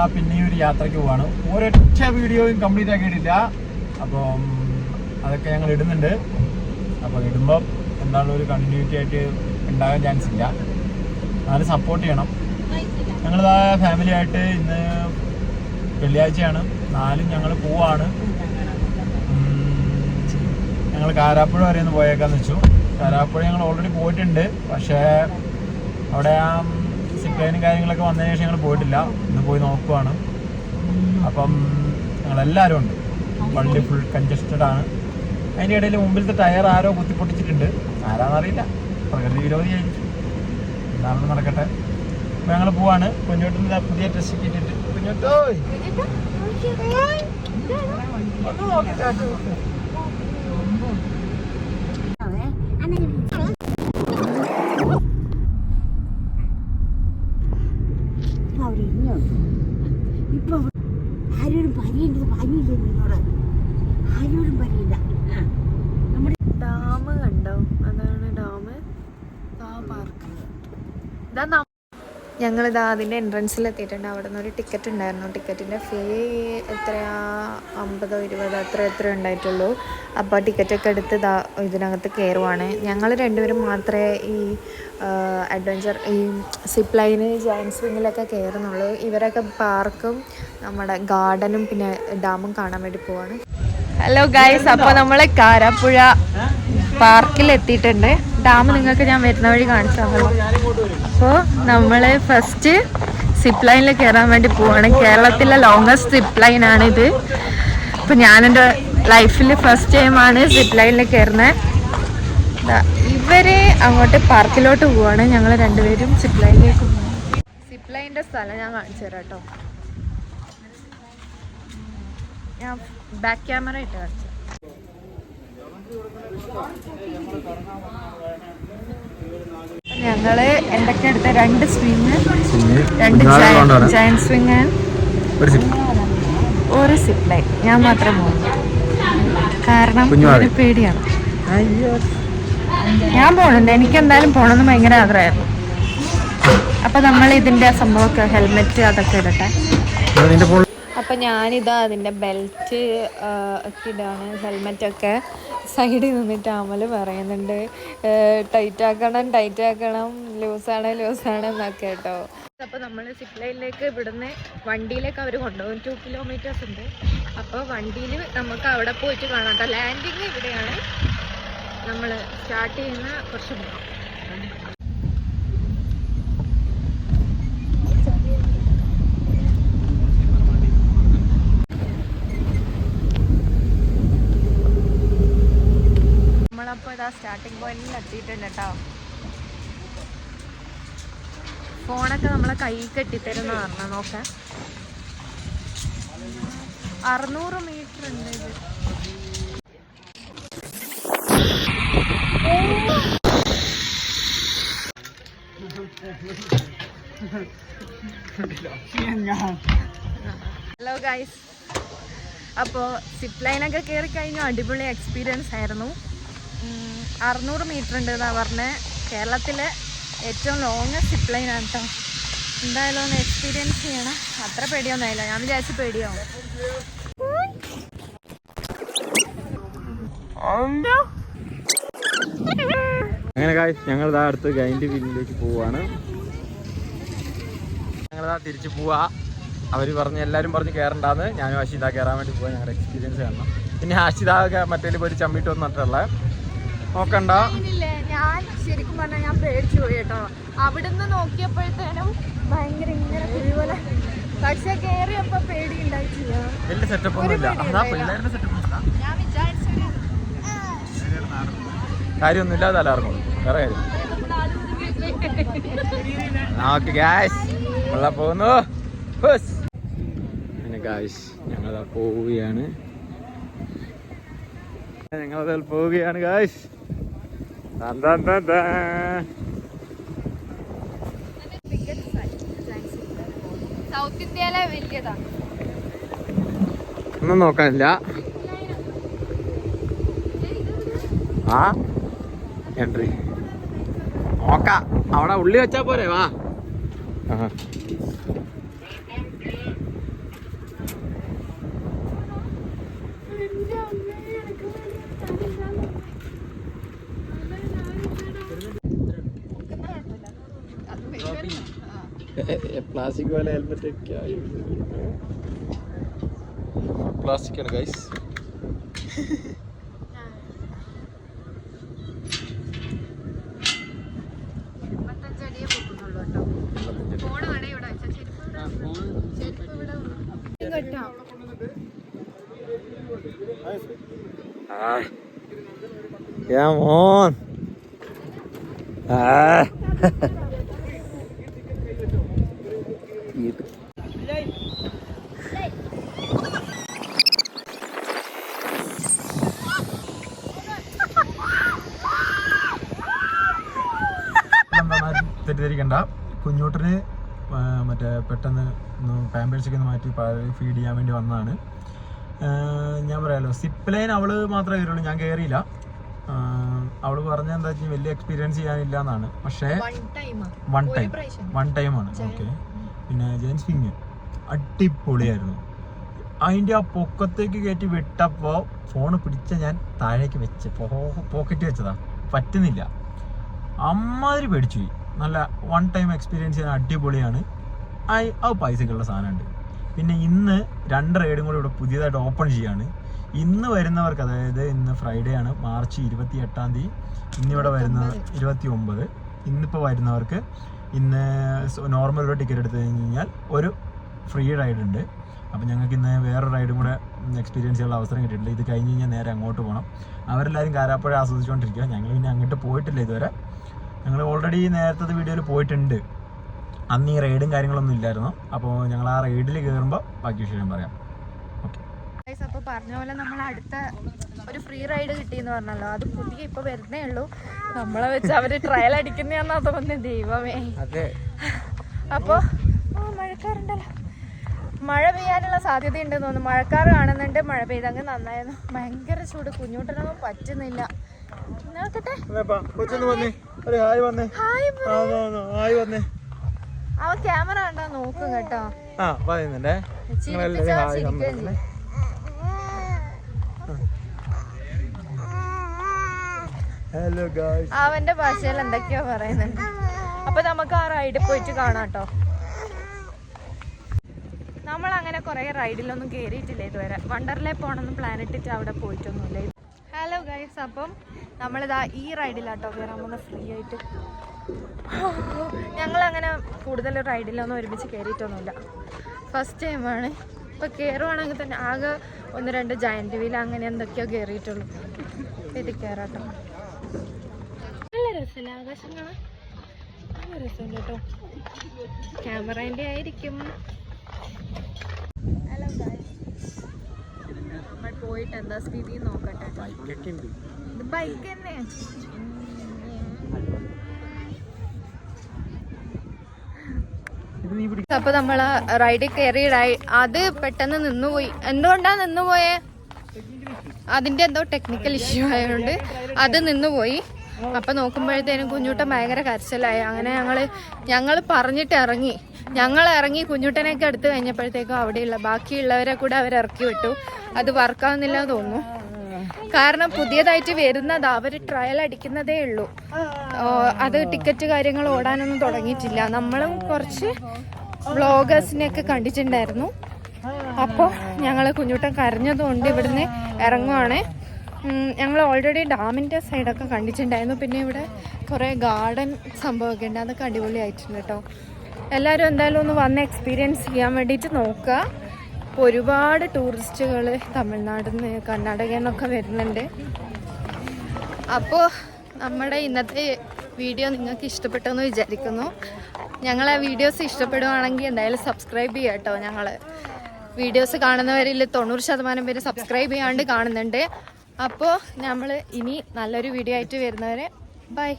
ഞങ്ങളിതാ പിന്നെയും ഒരു യാത്രയ്ക്ക് പോവാണ്. ഒരൊറ്റ വീഡിയോയും കംപ്ലീറ്റ് ആക്കിയിട്ടില്ല. അപ്പം അതൊക്കെ ഞങ്ങൾ ഇടുന്നുണ്ട്. അപ്പോൾ ഇടുമ്പോൾ എന്താണ് ഒരു കണ്ടിന്യൂറ്റി ആയിട്ട് ഉണ്ടാകാൻ ചാൻസ് ഇല്ല. അതിന് സപ്പോർട്ട് ചെയ്യണം. ഞങ്ങളിതാ ഫാമിലി ആയിട്ട് ഇന്ന് വെള്ളിയാഴ്ചയാണ്. നാലും ഞങ്ങൾ പോവാണ്. ഞങ്ങൾ കാരാപ്പുഴ വരെ ഒന്ന് പോയേക്കാന്ന് വെച്ചു. കാരാപ്പുഴ ഞങ്ങൾ ഓൾറെഡി പോയിട്ടുണ്ട്. പക്ഷേ അവിടെ ആ സിപ്ലൈനും കാര്യങ്ങളൊക്കെ വന്നതിന് ശേഷം ഞങ്ങൾ പോയിട്ടില്ല. ഇന്ന് പോയി നോക്കുവാണ്. അപ്പം ഞങ്ങളെല്ലാവരും ഉണ്ട്. വണ്ടി ഫുൾ കൺജസ്റ്റഡ് ആണ്. അതിന്റെ ഇടയിൽ മുമ്പിലത്തെ ടയർ ആരോ കുത്തിപ്പൊട്ടിച്ചിട്ടുണ്ട്. ആരാന്നറിയില്ല. പ്രകൃതി വിരോധിയായിരിക്കും എന്താണെന്ന് നടക്കട്ടെ അപ്പം ഞങ്ങൾ പോവാണ്. കുഞ്ഞോട്ടിന്റെ പുതിയ ഡ്രസ്സ് കിട്ടിയിട്ട്. കുഞ്ഞോട്ടോ? ഒന്ന് നോക്കി. ആരോടും നമ്മുടെ ഡാം കണ്ടോ? അതാണ് ഡാം. പാർക്ക്. ഞങ്ങളിതാ അതിന്റെ എൻട്രൻസിൽ എത്തിയിട്ടുണ്ട്. അവിടെ നിന്ന് ഒരു ടിക്കറ്റ് ഉണ്ടായിരുന്നു. ടിക്കറ്റിന്റെ ഫീ എത്രയാ? അമ്പതോ ഇരുപതോ അത്ര എത്ര ഉണ്ടായിട്ടുള്ളൂ. അപ്പോൾ ടിക്കറ്റൊക്കെ എടുത്ത് ഇതാ ഇതിനകത്ത് കയറുവാണ് ഞങ്ങൾ രണ്ടുപേരും മാത്രമേ ഈ അഡ്വഞ്ചർ ഈ സിപ്പ് ലൈന് ജയന്റ് സ്വിങ്ങിലൊക്കെ കയറുന്നുള്ളൂ ഇവരൊക്കെ പാർക്കും നമ്മുടെ ഗാർഡനും പിന്നെ ഡാമും കാണാൻ വേണ്ടി പോവാണ്. ഹലോ ഗൈസ് അപ്പോൾ നമ്മളെ കാരാപ്പുഴ പാർക്കിൽ എത്തിയിട്ടുണ്ട് ഡാം നിങ്ങൾക്ക് ഞാൻ വരുന്ന വഴി കാണിച്ചു തന്നല്ലോ. അപ്പോൾ നമ്മൾ ഫസ്റ്റ് സിപ്പ് ലൈനിൽ കയറാൻ വേണ്ടി പോവാണ്. കേരളത്തിലെ ലോങ്ങസ്റ്റ് സിപ്പ് ലൈൻ ആണിത്. അപ്പോൾ ഞാനെന്റെ ലൈഫിൽ ഫസ്റ്റ് ടൈമാണ് സിപ്പ് ലൈനിൽ കയറുന്നത് ഇവരെ അങ്ങോട്ട് പാർക്കിലോട്ട് പോവാണ്. ഞങ്ങൾ രണ്ടുപേരും സിപ്പ് ലൈനിലേക്ക് പോകും സിപ്പ് ലൈനിന്റെ സ്ഥലം ഞാൻ കാണിച്ചു തരാം കേട്ടോ. ഞാൻ ബാക്ക് ക്യാമറ ഇട്ട് കാണിച്ചു. ഞങ്ങൾ എന്തൊക്കെ എടുത്ത? രണ്ട് സ്വിങ് രണ്ട് ജയന്റ് സ്വിങ് ഒരു സിപ്പ് ലൈൻ ഞാൻ മാത്രം പോകുന്നു കാരണം. ഒരു പേടിയാണ്. ഞാൻ പോണുണ്ട്. എനിക്ക് എന്തായാലും പോണെന്ന് ഭയങ്കര ആഗ്രഹമായിരുന്നു. അപ്പൊ നമ്മൾ ഇതിന്റെ സംഭവമൊക്കെ ഹെൽമെറ്റ് അതൊക്കെ ഇടട്ടെ. അപ്പം ഞാനിതാ അതിന്റെ ബെൽറ്റ് ഒക്കെ ഇടാണ് ഹെൽമെറ്റൊക്കെ സൈഡിൽ നിന്നിട്ട് അമൽ പറയുന്നുണ്ട്. ടൈറ്റ് ആക്കണം ടൈറ്റ് ആക്കണം ലൂസാണ് ലൂസാണ് എന്നൊക്കെ കേട്ടോ. അപ്പോൾ നമ്മൾ സിപ്ലൈനിലേക്ക് ഇവിടുന്ന് വണ്ടിയിലേക്ക് അവർ കൊണ്ടുപോകും. ടു കിലോമീറ്റേഴ്സ് ഉണ്ട്. അപ്പോൾ വണ്ടിയിൽ നമുക്ക് അവിടെ പോയിട്ട് കാണാം. ലാൻഡിങ് ഇവിടെയാണ്. നമ്മൾ സ്റ്റാർട്ട് ചെയ്യുന്ന കുറച്ച് പോകാം നമ്മളപ്പോൾ ഇതാ സ്റ്റാർട്ടിംഗ് പോയിന്റിൽ എത്തിയിട്ടുണ്ട് കേട്ടോ. ഫോണൊക്കെ നമ്മളെ കൈ കെട്ടിത്തരുന്ന പറഞ്ഞ നോക്ക. അറുന്നൂറ് മീറ്റർ ഉണ്ട് ഇത്. ഹലോ ഗൈസ് അപ്പോ സിപ്പ് ലൈനൊക്കെ കയറി കഴിഞ്ഞു അടിപൊളി എക്സ്പീരിയൻസ് ആയിരുന്നു. അറുന്നൂറ് മീറ്റർ ഉണ്ട് എന്നാണ് പറഞ്ഞത് കേരളത്തിലെ ഏറ്റവും ലോങ് സിപ്പ് ലൈൻ ആണ് കേട്ടോ എന്തായാലും ഒന്ന് എക്സ്പീരിയൻസ് ചെയ്യണം. അത്ര പേടിയൊന്നുമായില്ല ഞാൻ വിചാരിച്ച് പേടിയാവും. അങ്ങനെ കായ് ഞങ്ങൾ ഇതാ അടുത്ത് ഗൈൻഡ് വീലിലേക്ക് പോവാണ്. ഞങ്ങളിതാ തിരിച്ചു പോവാ. അവർ പറഞ്ഞ് എല്ലാവരും പറഞ്ഞ് കയറണ്ടാന്ന് ഞാനും ആശിത കയറാൻ വേണ്ടി പോവാൻ ഞങ്ങളുടെ എക്സ്പീരിയൻസ് കാണണം. പിന്നെ ആശിത മറ്റേ പോയി ചമ്മിട്ട് വന്നിട്ടുള്ള. നോക്കണ്ട. ഞാൻ ശരിക്കും പറഞ്ഞാൽ ഞാൻ പേടിച്ചു പോയി കേട്ടോ. അവിടുന്ന് നോക്കിയപ്പോഴത്തേനും ഭയങ്കര ഇങ്ങനെ കുഴിപോലെ പക്ഷെ കയറിയപ്പോ പേടി ഉണ്ടായിട്ടില്ല വലിയ സെറ്റപ്പ് ഒന്നും ഇല്ല. ഒരു അതാ പേടിയും പിള്ളേരുടെ സെറ്റപ്പ് ഞാൻ വിചാരിച്ചൊരു കാര്യമൊന്നുമില്ല വേറെ കാര്യം ഗായ്സ് പോകുന്നു ഗായ്സ് ഞങ്ങളതാ പോവുകയാണ്. ഞങ്ങളതാ പോവുകയാണ് ഗായ്സ് സൗത്ത് ഇന്ത്യയിലെ വലിയതാണ് ഒന്നും നോക്കാനില്ല. ആ എൻട്രി നോക്കാം. അവിടെ ഉള്ളി വെച്ചാ പോരെ വാ. ആ പ്ലാസ്റ്റിക് പോലെ ഹെൽമെറ്റ് പ്ലാസ്റ്റിക് ആണ് ഗൈസ് ഇരുപത്തഞ്ചടിയേ പൊക്കുന്നുള്ളൂ കേട്ടോ ഫോൺ വേണേ ഇവിടെ വെച്ചാ ചെരുപ്പ് ഇവിടെ ചെരുപ്പ് ഇവിടെ കേട്ടോ Yeah, on. Ah. തെറ്റിദ്ധരിക്കണ്ട കുഞ്ഞൂട്ടന് മറ്റേ പെട്ടെന്ന് പാമ്പേഴ്സൊക്കെ ഒന്ന് മാറ്റി ഫീഡ് ചെയ്യാൻ വേണ്ടി വന്നതാണ്. ഞാൻ പറയാമല്ലോ സിപ്പ് ലൈൻ അവൾ മാത്രമേ കയറുള്ളൂ ഞാൻ കയറിയില്ല. അവൾ പറഞ്ഞ എന്താ വെച്ചാൽ വലിയ എക്സ്പീരിയൻസ് ചെയ്യാനില്ല എന്നാണ്. പക്ഷേ വൺ ടൈം വൺ ടൈം ആണ്. ഓക്കെ പിന്നെ ജെയിൻസ് ഫിങ് അടിപൊളിയായിരുന്നു. അതിന്റെ ആ പൊക്കത്തേക്ക് കയറ്റി വിട്ടപ്പോൾ ഫോൺ പിടിച്ച ഞാൻ താഴേക്ക് വെച്ച് പോക്കറ്റ് വെച്ചതാ. പറ്റുന്നില്ല. അമ്മാതിരി പേടിച്ചു പോയി നല്ല വൺ ടൈം എക്സ്പീരിയൻസ് ചെയ്യാൻ അടിപൊളിയാണ്. ആ ആ പൈസക്കുള്ള സാധനമുണ്ട്. പിന്നെ ഇന്ന് രണ്ട് റൈഡും കൂടി ഇവിടെ പുതിയതായിട്ട് ഓപ്പൺ ചെയ്യാണ്. ഇന്ന് വരുന്നവർക്ക് അതായത് ഇന്ന് ഫ്രൈഡേ ആണ് മാർച്ച് ഇരുപത്തി എട്ടാം തീയതി ഇന്നിവിടെ വരുന്ന ഇരുപത്തി ഒമ്പത് ഇന്നിപ്പോൾ വരുന്നവർക്ക് ഇന്ന് നോർമൽ ഒരു ടിക്കറ്റ് എടുത്തു കഴിഞ്ഞ് കഴിഞ്ഞാൽ ഒരു ഫ്രീ റൈഡ് ഉണ്ട്. അപ്പം ഞങ്ങൾക്ക് ഇന്ന് വേറെ റൈഡും കൂടെ എക്സ്പീരിയൻസ് ചെയ്യാനുള്ള അവസരം കിട്ടിയിട്ടില്ല ഇത് കഴിഞ്ഞ് കഴിഞ്ഞാൽ നേരെ അങ്ങോട്ട് പോകണം അവരെല്ലാവരും കാരാപ്പുഴ ആസ്വദിച്ചുകൊണ്ടിരിക്കുക. ഞങ്ങൾ പിന്നെ അങ്ങോട്ട് പോയിട്ടില്ല ഇതുവരെ. ഞങ്ങൾ ഓൾറെഡി നേരത്തെ വീഡിയോയിൽ പോയിട്ടുണ്ട്. അന്ന് ഈ റൈഡും കാര്യങ്ങളൊന്നും ഇല്ലായിരുന്നു. അപ്പോൾ ഞങ്ങൾ ആ റൈഡിൽ കയറുമ്പോൾ ബാക്കി വിഷയം പറയാം. അപ്പോൾ പറഞ്ഞ പോലെ നമ്മൾ അടുത്ത ഒരു ഫ്രീ റൈഡ് കിട്ടിയെന്ന് പറഞ്ഞല്ലോ. അത് പുതിയ ഇപ്പൊ വരുന്നേ ഉള്ളൂ. നമ്മളെ വെച്ച് അവർ ട്രയൽ അടിക്കുന്നതാണെന്നാ തോന്നുന്നത് ദൈവമേ. അപ്പൊ ആ മഴക്കാറുണ്ടല്ലോ. മഴ പെയ്യാനുള്ള സാധ്യത ഉണ്ടെന്ന് തോന്നുന്നു. മഴക്കാർ കാണുന്നുണ്ട്. മഴ പെയ്തങ്ങ് നന്നായിരുന്നു. ഭയങ്കര ചൂട്. കുഞ്ഞൂട്ടനൊന്നും പറ്റുന്നില്ല. നോക്കട്ടെ കൊച്ചൊന്ന് വന്നേ. ഒരു ഹായ് വന്നേ. ഹായ് വന്നേ അവൻ ക്യാമറ കണ്ടാ നോക്കും കേട്ടോ. ആ പറയുന്നുണ്ടേ. ചിരിപ്പിച്ചാ ഹായ് ചെയ്യും ഹലോ ഗായ്സ് അവന്റെ ഭാഷയിൽ എന്തൊക്കെയോ പറയുന്നുണ്ട്. അപ്പൊ നമുക്ക് ആ റൈഡിൽ പോയിട്ട് കാണാം കേട്ടോ. നമ്മൾ അങ്ങനെ കുറെ റൈഡിലൊന്നും കേറിയിട്ടില്ല ഇതുവരെ. വണ്ടർലേ പോണൊന്നും പ്ലാൻ ഇട്ടിട്ട് അവിടെ പോയിട്ടൊന്നുമില്ല. ഹലോ ഗൈസ് അപ്പം നമ്മളിതാ ഈ റൈഡിലാട്ടോ കയറാൻ പോകുന്നത് ഫ്രീ ആയിട്ട്. ഞങ്ങളങ്ങനെ കൂടുതൽ റൈഡിലൊന്നും ഒരുമിച്ച് കയറിയിട്ടൊന്നുമില്ല ഫസ്റ്റ് ടൈമാണ് ഇപ്പം കയറുവാണെങ്കിൽ തന്നെ ആകെ ഒന്ന് രണ്ട് ജയന്റ് വീൽ അങ്ങനെ എന്തൊക്കെയോ കയറിയിട്ടുള്ളൂ ഇത് കയറാട്ടോ നല്ല രസമില്ല ആകാശം കാണാൻ നല്ല രസമുണ്ട് കേട്ടോ. ക്യാമറേന്റെ ആയിരിക്കും ഹലോ നമ്മൾ പോയിട്ട് എന്താ സ്ഥിതി നോക്കട്ടെ. ഇത് ബൈക്ക് തന്നെ ഇത് നീ പിടി അപ്പൊ നമ്മൾ റൈഡിൽ കയറി അത് പെട്ടെന്ന് നിന്നുപോയി. എന്തുകൊണ്ടാ നിന്നുപോയേ? അതിന്റെ എന്തോ ടെക്നിക്കൽ ഇഷ്യൂ ആയതുകൊണ്ട് അത് നിന്നുപോയി. അപ്പൊ നോക്കുമ്പോഴത്തേനും കുഞ്ഞൂട്ടം ഭയങ്കര കരച്ചിലായി. അങ്ങനെ ഞങ്ങൾ ഞങ്ങൾ പറഞ്ഞിട്ട് ഇറങ്ങി ഞങ്ങൾ ഇറങ്ങി കുഞ്ഞുട്ടനൊക്കെ എടുത്തു കഴിഞ്ഞപ്പോഴത്തേക്കും അവിടെയുള്ള ബാക്കിയുള്ളവരെ കൂടെ അവർ ഇറക്കി വിട്ടു. അത് വർക്കാവുന്നില്ല എന്ന് തോന്നുന്നു. കാരണം പുതിയതായിട്ട് വരുന്നത് അവർ ട്രയൽ അടിക്കുന്നതേ ഉള്ളൂ. അത് ടിക്കറ്റ് കാര്യങ്ങൾ ഓടാനൊന്നും തുടങ്ങിയിട്ടില്ല. നമ്മളും കുറച്ച് വ്ളോഗേഴ്സിനെയൊക്കെ കണ്ടിട്ടുണ്ടായിരുന്നു. അപ്പോൾ ഞങ്ങൾ കുഞ്ഞുട്ടൻ കരഞ്ഞതുകൊണ്ട് ഇവിടുന്ന് ഇറങ്ങുവാണ്. ഞങ്ങൾ ഓൾറെഡി ഡാമിന്റെ സൈഡൊക്കെ കണ്ടിട്ടുണ്ടായിരുന്നു. പിന്നെ ഇവിടെ കുറേ ഗാർഡൻ സംഭവമൊക്കെ ഉണ്ട്. അതൊക്കെ അടിപൊളിയായിട്ടുണ്ട് കേട്ടോ. എല്ലാവരും എന്തായാലും ഒന്ന് വന്ന് എക്സ്പീരിയൻസ് ചെയ്യാൻ വേണ്ടിയിട്ട് നോക്കുക ഇപ്പോൾ ഒരുപാട് ടൂറിസ്റ്റുകൾ തമിഴ്നാട്ടിൽ നിന്ന് കർണാടകയിൽ നിന്നൊക്കെ വരുന്നുണ്ട്. അപ്പോൾ നമ്മുടെ ഇന്നത്തെ വീഡിയോ നിങ്ങൾക്ക് ഇഷ്ടപ്പെട്ടെന്ന് വിചാരിക്കുന്നു. ഞങ്ങളെ വീഡിയോസ് ഇഷ്ടപ്പെടുവാണെങ്കിൽ എന്തായാലും സബ്സ്ക്രൈബ് ചെയ്യാം കേട്ടോ ഞങ്ങൾ വീഡിയോസ് കാണുന്നവരിൽ തൊണ്ണൂറ് ശതമാനം പേര് സബ്സ്ക്രൈബ് ചെയ്യാണ്ട് കാണുന്നുണ്ട്. അപ്പോൾ നമ്മൾ ഇനി നല്ലൊരു വീഡിയോ ആയിട്ട് വരുന്നവരെ ബൈ